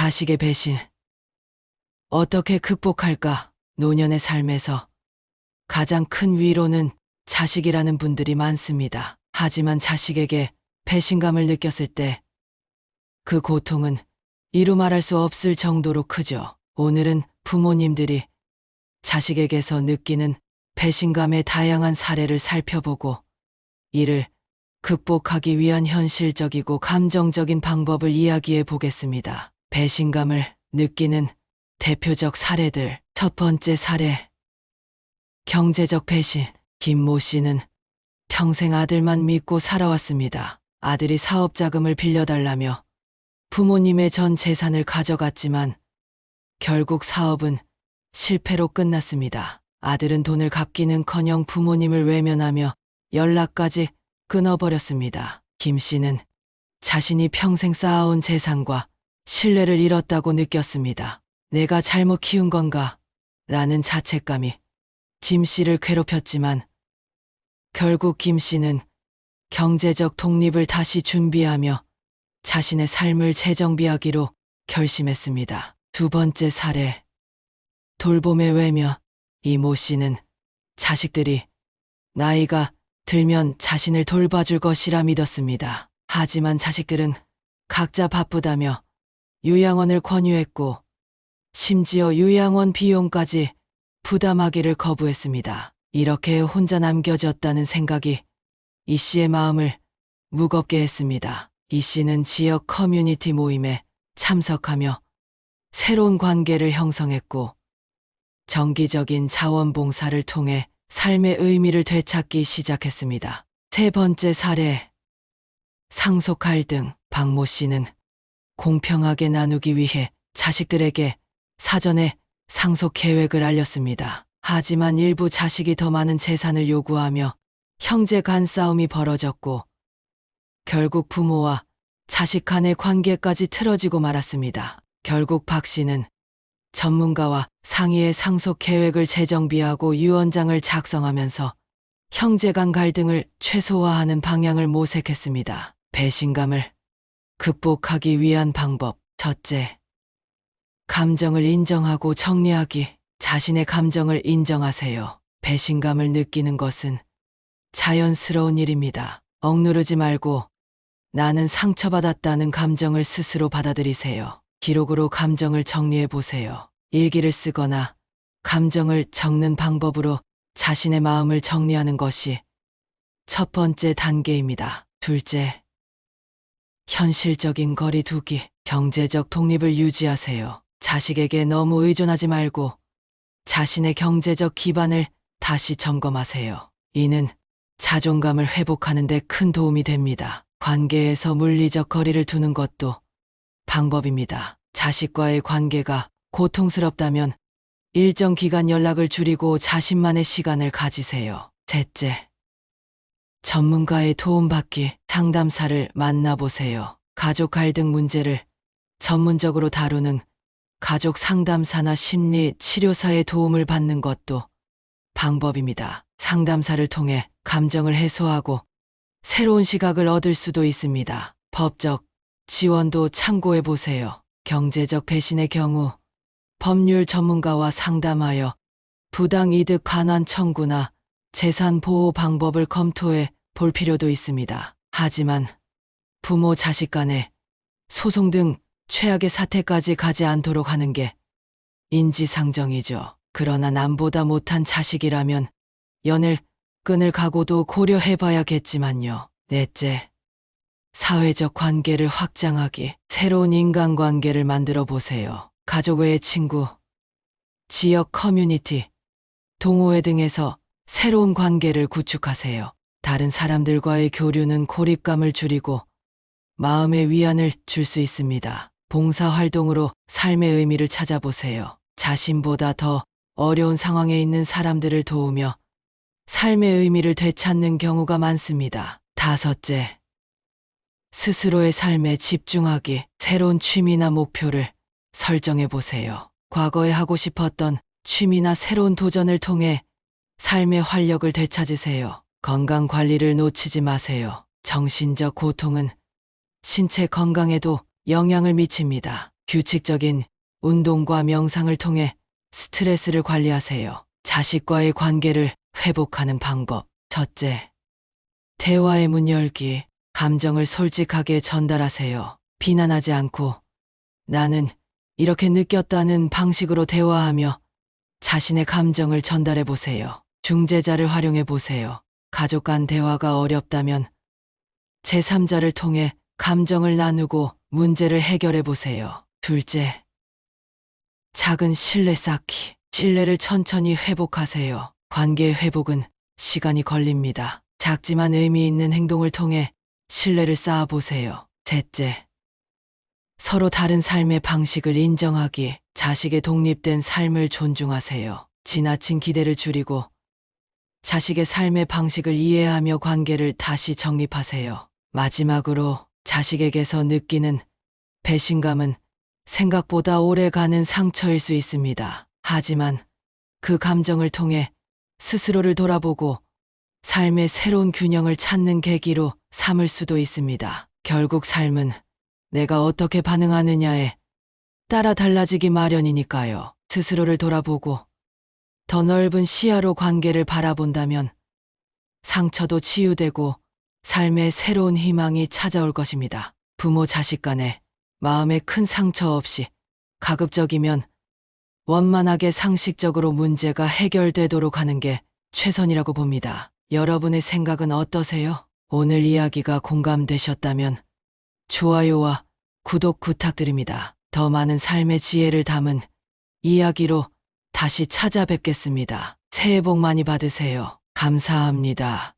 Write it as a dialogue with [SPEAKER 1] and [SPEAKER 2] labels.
[SPEAKER 1] 자식의 배신. 어떻게 극복할까? 노년의 삶에서 가장 큰 위로는 자식이라는 분들이 많습니다. 하지만 자식에게 배신감을 느꼈을 때 그 고통은 이루 말할 수 없을 정도로 크죠. 오늘은 부모님들이 자식에게서 느끼는 배신감의 다양한 사례를 살펴보고 이를 극복하기 위한 현실적이고 감정적인 방법을 이야기해 보겠습니다. 배신감을 느끼는 대표적 사례들. 첫 번째 사례. 경제적 배신. 김모 씨는 평생 아들만 믿고 살아왔습니다. 아들이 사업 자금을 빌려달라며 부모님의 전 재산을 가져갔지만 결국 사업은 실패로 끝났습니다. 아들은 돈을 갚기는 커녕 부모님을 외면하며 연락까지 끊어버렸습니다. 김 씨는 자신이 평생 쌓아온 재산과 신뢰를 잃었다고 느꼈습니다. 내가 잘못 키운 건가? 라는 자책감이 김 씨를 괴롭혔지만 결국 김 씨는 경제적 독립을 다시 준비하며 자신의 삶을 재정비하기로 결심했습니다. 두 번째 사례. 돌봄의 외며 이모 씨는 자식들이 나이가 들면 자신을 돌봐줄 것이라 믿었습니다. 하지만 자식들은 각자 바쁘다며 요양원을 권유했고 심지어 요양원 비용까지 부담하기를 거부했습니다. 이렇게 혼자 남겨졌다는 생각이 이 씨의 마음을 무겁게 했습니다. 이 씨는 지역 커뮤니티 모임에 참석하며 새로운 관계를 형성했고 정기적인 자원봉사를 통해 삶의 의미를 되찾기 시작했습니다. 세 번째 사례. 상속 갈등. 박모 씨는 공평하게 나누기 위해 자식들에게 사전에 상속 계획을 알렸습니다. 하지만 일부 자식이 더 많은 재산을 요구하며 형제 간 싸움이 벌어졌고 결국 부모와 자식 간의 관계까지 틀어지고 말았습니다. 결국 박 씨는 전문가와 상의의 상속 계획을 재정비하고 유언장을 작성하면서 형제 간 갈등을 최소화하는 방향을 모색했습니다. 배신감을 극복하기 위한 방법. 첫째, 감정을 인정하고 정리하기. 자신의 감정을 인정하세요. 배신감을 느끼는 것은 자연스러운 일입니다. 억누르지 말고 나는 상처받았다는 감정을 스스로 받아들이세요. 기록으로 감정을 정리해 보세요. 일기를 쓰거나 감정을 적는 방법으로 자신의 마음을 정리하는 것이 첫 번째 단계입니다. 둘째, 현실적인 거리 두기, 경제적 독립을 유지하세요. 자식에게 너무 의존하지 말고 자신의 경제적 기반을 다시 점검하세요. 이는 자존감을 회복하는 데 큰 도움이 됩니다. 관계에서 물리적 거리를 두는 것도 방법입니다. 자식과의 관계가 고통스럽다면 일정 기간 연락을 줄이고 자신만의 시간을 가지세요. 셋째, 전문가의 도움받기 상담사를 만나보세요. 가족 갈등 문제를 전문적으로 다루는 가족 상담사나 심리 치료사의 도움을 받는 것도 방법입니다. 상담사를 통해 감정을 해소하고 새로운 시각을 얻을 수도 있습니다. 법적 지원도 참고해 보세요. 경제적 배신의 경우 법률 전문가와 상담하여 부당 이득 반환 청구나 재산 보호 방법을 검토해 볼 필요도 있습니다. 하지만 부모 자식 간의 소송 등 최악의 사태까지 가지 않도록 하는 게 인지상정이죠. 그러나 남보다 못한 자식이라면 연을 끈을 각오도 고려해 봐야겠지만요. 넷째, 사회적 관계를 확장하기, 새로운 인간관계를 만들어 보세요. 가족 외의 친구, 지역 커뮤니티, 동호회 등에서 새로운 관계를 구축하세요. 다른 사람들과의 교류는 고립감을 줄이고 마음의 위안을 줄 수 있습니다. 봉사 활동으로 삶의 의미를 찾아보세요. 자신보다 더 어려운 상황에 있는 사람들을 도우며 삶의 의미를 되찾는 경우가 많습니다. 다섯째, 스스로의 삶에 집중하기, 새로운 취미나 목표를 설정해 보세요. 과거에 하고 싶었던 취미나 새로운 도전을 통해 삶의 활력을 되찾으세요. 건강 관리를 놓치지 마세요. 정신적 고통은 신체 건강에도 영향을 미칩니다. 규칙적인 운동과 명상을 통해 스트레스를 관리하세요. 자식과의 관계를 회복하는 방법. 첫째, 대화의 문 열기. 감정을 솔직하게 전달하세요. 비난하지 않고 나는 이렇게 느꼈다는 방식으로 대화하며 자신의 감정을 전달해 보세요. 중재자를 활용해 보세요. 가족 간 대화가 어렵다면 제3자를 통해 감정을 나누고 문제를 해결해 보세요. 둘째, 작은 신뢰 쌓기. 신뢰를 천천히 회복하세요. 관계 회복은 시간이 걸립니다. 작지만 의미 있는 행동을 통해 신뢰를 쌓아 보세요. 셋째, 서로 다른 삶의 방식을 인정하기. 자식의 독립된 삶을 존중하세요. 지나친 기대를 줄이고 자식의 삶의 방식을 이해하며 관계를 다시 정립하세요. 마지막으로 자식에게서 느끼는 배신감은 생각보다 오래 가는 상처일 수 있습니다. 하지만 그 감정을 통해 스스로를 돌아보고 삶의 새로운 균형을 찾는 계기로 삼을 수도 있습니다. 결국 삶은 내가 어떻게 반응하느냐에 따라 달라지기 마련이니까요. 스스로를 돌아보고 더 넓은 시야로 관계를 바라본다면 상처도 치유되고 삶의 새로운 희망이 찾아올 것입니다. 부모 자식 간에 마음에 큰 상처 없이 가급적이면 원만하게 상식적으로 문제가 해결되도록 하는 게 최선이라고 봅니다. 여러분의 생각은 어떠세요? 오늘 이야기가 공감되셨다면 좋아요와 구독 부탁드립니다. 더 많은 삶의 지혜를 담은 이야기로 다시 찾아뵙겠습니다. 새해 복 많이 받으세요. 감사합니다.